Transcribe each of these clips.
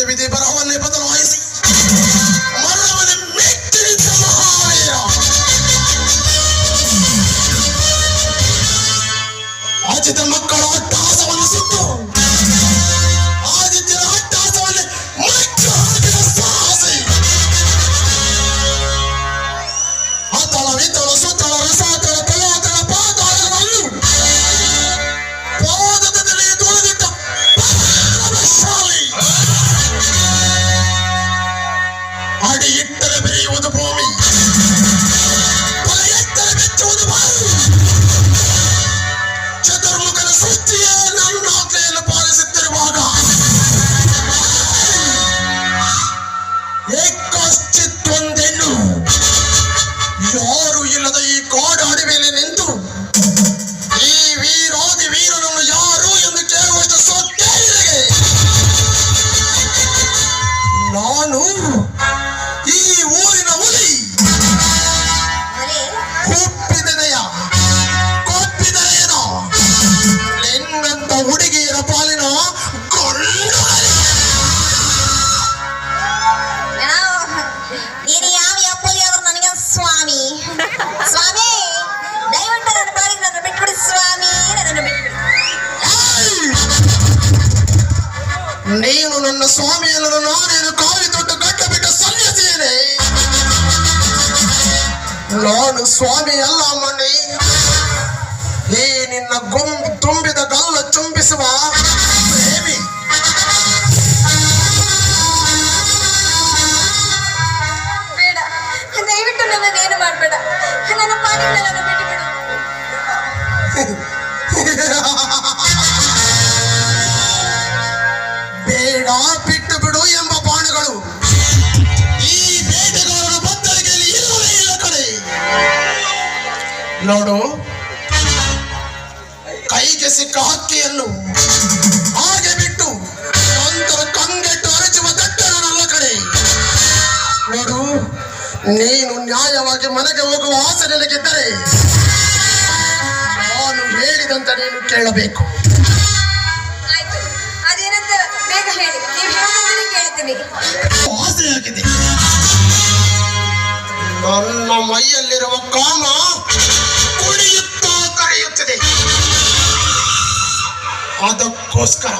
দেবীতে এবার আমার নিবেদন হয়েছে। আজ তোমার 60 I'm not ಸ್ವಾಮಿ ನನ್ನ ಬಿಟ್ಬಿಡಿ ಸ್ವಾಮಿ ನೀನು ನನ್ನ ಸ್ವಾಮಿಯನ್ನು ಸನ್ಯಾಸಿಯೇನೆ. ನಾನು ಸ್ವಾಮಿ ಅಲ್ಲ ಮನೆ ಈ ನಿನ್ನ ಗುಂಪು ತುಂಬಿದ ಗಲ್ಲ ಚುಂಬಿಸುವ ಬೇಡ ಬಿಟ್ಟು ಬಿಡು ಎಂಬ ಬಾಣಗಳು. ಈ ಬೇಟೆಗಾರನ ಬತ್ತಳಿಗೆಯಲ್ಲಿ ಇಲ್ಲವೇ ಇಲ್ಲ ಕಡೆ ನೋಡು, ಕೈಗೆ ಸಿಕ್ಕ ಹಕ್ಕಿಯನ್ನು ಹಾಗೆ ನೀನು ನ್ಯಾಯವಾಗಿ ಮನೆಗೆ ಹೋಗುವ ಆಸೆ ನನಗಿದ್ದರೆ ನಾನು ಹೇಳಿದಂತ ನೀನು ಕೇಳಬೇಕು. ಆಸೆಯಾಗಿದೆ ನನ್ನ ಮೈಯಲ್ಲಿರುವ ಕಾಮ ಕುಡಿಯುತ್ತಾ ಕರೆಯುತ್ತದೆ. ಅದಕ್ಕೋಸ್ಕರ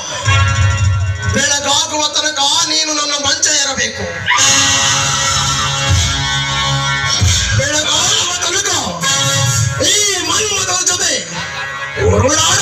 ಬೆಳಗಾಗುವ ತನಕ ನೀನು ನನ್ನ ಮಂಚ ಇರಬೇಕು ಬೆಳಗಾಗುವ